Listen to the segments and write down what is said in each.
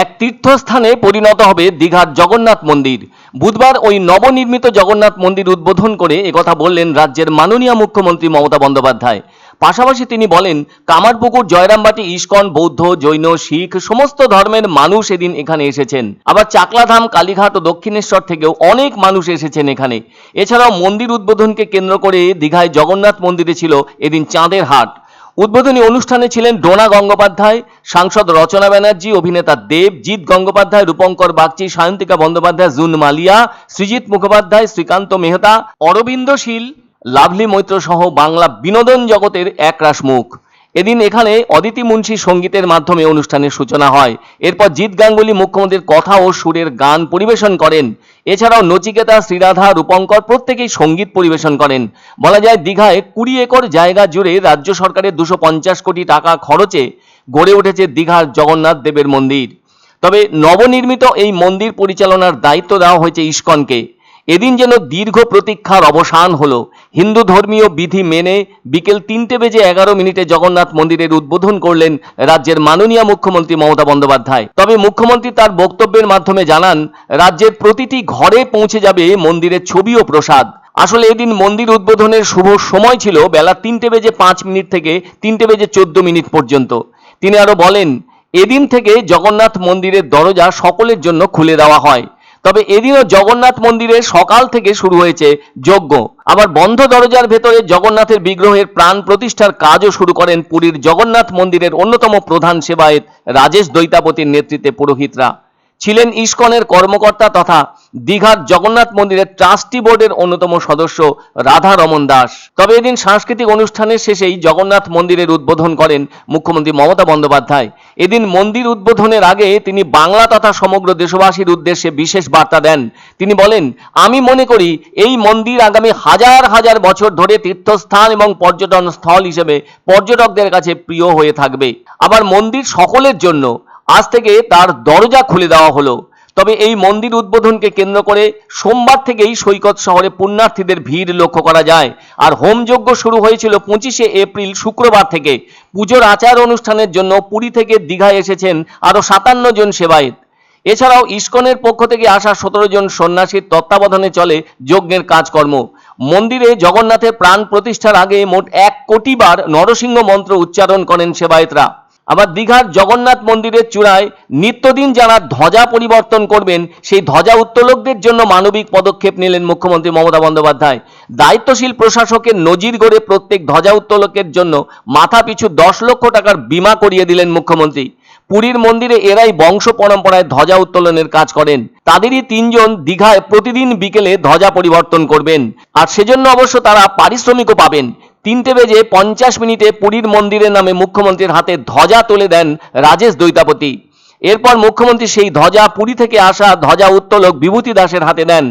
এক তীর্থস্থানে পরিণত হবে দীঘার জগন্নাথ মন্দির। বুধবার ওই নবনির্মিত জগন্নাথ মন্দির উদ্বোধন করে একথা বললেন রাজ্যের মাননীয় মুখ্যমন্ত্রী মমতা বন্দ্যোপাধ্যায়। পাশাপাশি তিনি বলেন, কামারপুকুর, জয়রামবাটি, ইস্কন, বৌদ্ধ, জৈন, শিখ, সমস্ত ধর্মের মানুষ এদিন এখানে এসেছেন। আবার চাকলাধাম, কালীঘাট ও দক্ষিণেশ্বর থেকেও অনেক মানুষ এসেছেন এখানে। এছাড়াও মন্দির উদ্বোধনকে কেন্দ্র করে দীঘায় জগন্নাথ মন্দিরে ছিল এদিন চাঁদের হাট। উদ্বোধনী অনুষ্ঠানে ছিলেন ডোনা গঙ্গোপাধ্যায়, সাংসদ রচনা ব্যানার্জি, অভিনেতা দেব জিৎ গঙ্গোপাধ্যায়, রূপঙ্কর বাগচি, সায়ন্তিকা বন্দ্যোপাধ্যায়, জুন মালিয়া, সৃজিৎ মুখোপাধ্যায়, শ্রীকান্ত মেহতা, অরবিন্দ শীল, লাভলি মৈত্র সহ বাংলা বিনোদন জগতের একরাশ মুখ। এদিন এখানে অদিতি মুন্সী সঙ্গীতের মাধ্যমে অনুষ্ঠানের সূচনা হয়। এরপর জিৎ গাঙ্গুলি মুখ্যমন্ত্রীর কথা ও সুরের গান পরিবেশন করেন। এছাড়াও নচিকেতা, শ্রীরাধা, রূপঙ্কর প্রত্যেকেই সংগীত পরিবেশন করেন। বলা যায়, দীঘায় কুড়ি একর জায়গা জুড়ে রাজ্য সরকারের দুশো পঞ্চাশ কোটি টাকা খরচে গড়ে উঠেছে দীঘার জগন্নাথ দেবের মন্দির। তবে নবনির্মিত এই মন্দির পরিচালনার দায়িত্ব দেওয়া হয়েছে ইস্কনকে। এদিন যেন দীর্ঘ প্রতীক্ষার অবসান হলো। হিন্দু ধর্মীয় বিধি মেনে বিকেল তিনটে বেজে এগারো মিনিটে জগন্নাথ মন্দিরের উদ্বোধন করলেন রাজ্যের মাননীয় মুখ্যমন্ত্রী মমতা বন্দ্যোপাধ্যায়। তবে মুখ্যমন্ত্রী তার বক্তব্যের মাধ্যমে জানান, রাজ্যের প্রতিটি ঘরে পৌঁছে যাবে মন্দিরের ছবি ও প্রসাদ। আসলে এদিন মন্দির উদ্বোধনের শুভ সময় ছিল বেলা তিনটে বেজে পাঁচ মিনিট থেকে তিনটে বেজে চোদ্দ মিনিট পর্যন্ত। তিনি আরও বলেন, এদিন থেকে জগন্নাথ মন্দিরের দরজা সকলের জন্য খুলে দেওয়া হয়। তবে এদিনও জগন্নাথ মন্দিরে সকাল থেকে শুরু হয়েছে যজ্ঞ। আবার বন্ধ দরজার ভেতরে জগন্নাথের বিগ্রহের প্রাণ প্রতিষ্ঠার কাজও শুরু করেন পুরীর জগন্নাথ মন্দিরের অন্যতম প্রধান সেবায়েত রাজেশ দৈতাপতির নেতৃত্বে পুরোহিতরা। ছিলেন ইস্কনের কর্মকর্তা তথা দীঘার জগন্নাথ মন্দিরের ট্রাস্টি বোর্ডের অন্যতম সদস্য রাধা রমন দাস। তবে এদিন সাংস্কৃতিক অনুষ্ঠানের শেষেই জগন্নাথ মন্দিরের উদ্বোধন করেন মুখ্যমন্ত্রী মমতা বন্দ্যোপাধ্যায়। এদিন মন্দির উদ্বোধনের আগে তিনি বাংলা তথা সমগ্র দেশবাসীর উদ্দেশ্যে বিশেষ বার্তা দেন। তিনি বলেন, আমি মনে করি এই মন্দির আগামী হাজার হাজার বছর ধরে তীর্থস্থান এবং পর্যটন স্থল হিসেবে পর্যটকদের কাছে প্রিয় হয়ে থাকবে। আবার মন্দির সকলের জন্য আজ থেকে তার দরজা খুলে দেওয়া হলো। তবে এই মন্দির উদ্বোধনকে কেন্দ্র করে সোমবার থেকেই সৈকত শহরে পুণ্যার্থীদের ভিড় লক্ষ্য করা যায়। আর হোমযজ্ঞ শুরু হয়েছিল পঁচিশে এপ্রিল শুক্রবার থেকে। পুজোর আচার অনুষ্ঠানের জন্য পুরী থেকে দীঘায় এসেছেন আরও সাতান্ন জন সেবায়েত। এছাড়াও ইস্কনের পক্ষ থেকে আসা সতেরো জন সন্ন্যাসীর তত্ত্বাবধানে চলে যজ্ঞের কাজকর্ম। মন্দিরে জগন্নাথের প্রাণ প্রতিষ্ঠার আগে মোট এক কোটি বার নরসিংহ মন্ত্র উচ্চারণ করেন সেবায়েতরা। আবার দীঘার জগন্নাথ মন্দিরের চূড়ায় নিত্যদিন যারা ধ্বজা পরিবর্তন করবেন, সেই ধ্বজা উত্তোলকদের জন্য মানবিক পদক্ষেপ নিলেন মুখ্যমন্ত্রী মমতা বন্দ্যোপাধ্যায়। দায়িত্বশীল প্রশাসকের নজির গড়ে প্রত্যেক ধ্বজা উত্তোলকের জন্য মাথা পিছু দশ লক্ষ টাকার বীমা করিয়ে দিলেন মুখ্যমন্ত্রী। পুরীর মন্দিরে এরাই বংশ পরম্পরায় ধ্বজা উত্তোলনের কাজ করেন। তাদেরই তিনজন দীঘায় প্রতিদিন বিকেলে ধ্বজা পরিবর্তন করবেন। আর সেজন্য অবশ্য তারা পারিশ্রমিকও পাবেন। তিনটে বেজে পঞ্চাশ মিনিটে পুরীর মন্দিরের নামে মুখ্যমন্ত্রীর হাতে ধ্বজা তুলে দেন রাজেশ দৈতাপতি। এরপর মুখ্যমন্ত্রী সেই ধ্বজা পুরী থেকে আসা ধ্বজা উত্তোলক বিভূতি দাসের হাতে দেন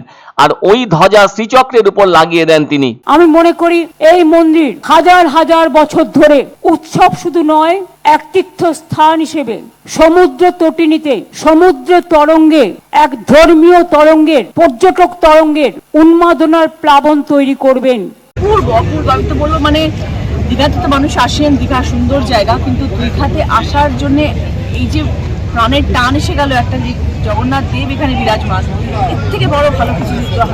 আর ওই ধ্বজা শ্রীচক্রের উপর লাগিয়ে দেন তিনি। আমি মনে করি এই মন্দির হাজার হাজার বছর ধরে উৎসব শুধু নয়, এক তীর্থস্থান হিসেবে সমুদ্র তটিনীতে, সমুদ্র তরঙ্গে, এক ধর্মীয় তরঙ্গের, পর্যটক তরঙ্গের উন্মাদনার প্লাবন তৈরি করবেন। অপূর্ব অপূর্ব আমি তো বলব মানে দীঘাতে তো মানুষ আসেন দীঘা সুন্দর জায়গা, কিন্তু দীঘাতে আসার জন্য এই যে প্রাণের টান এসে গেল, একটা জগন্নাথ দেব এখানে বিরাজমান, এর থেকে বড় ভালো কিছু না।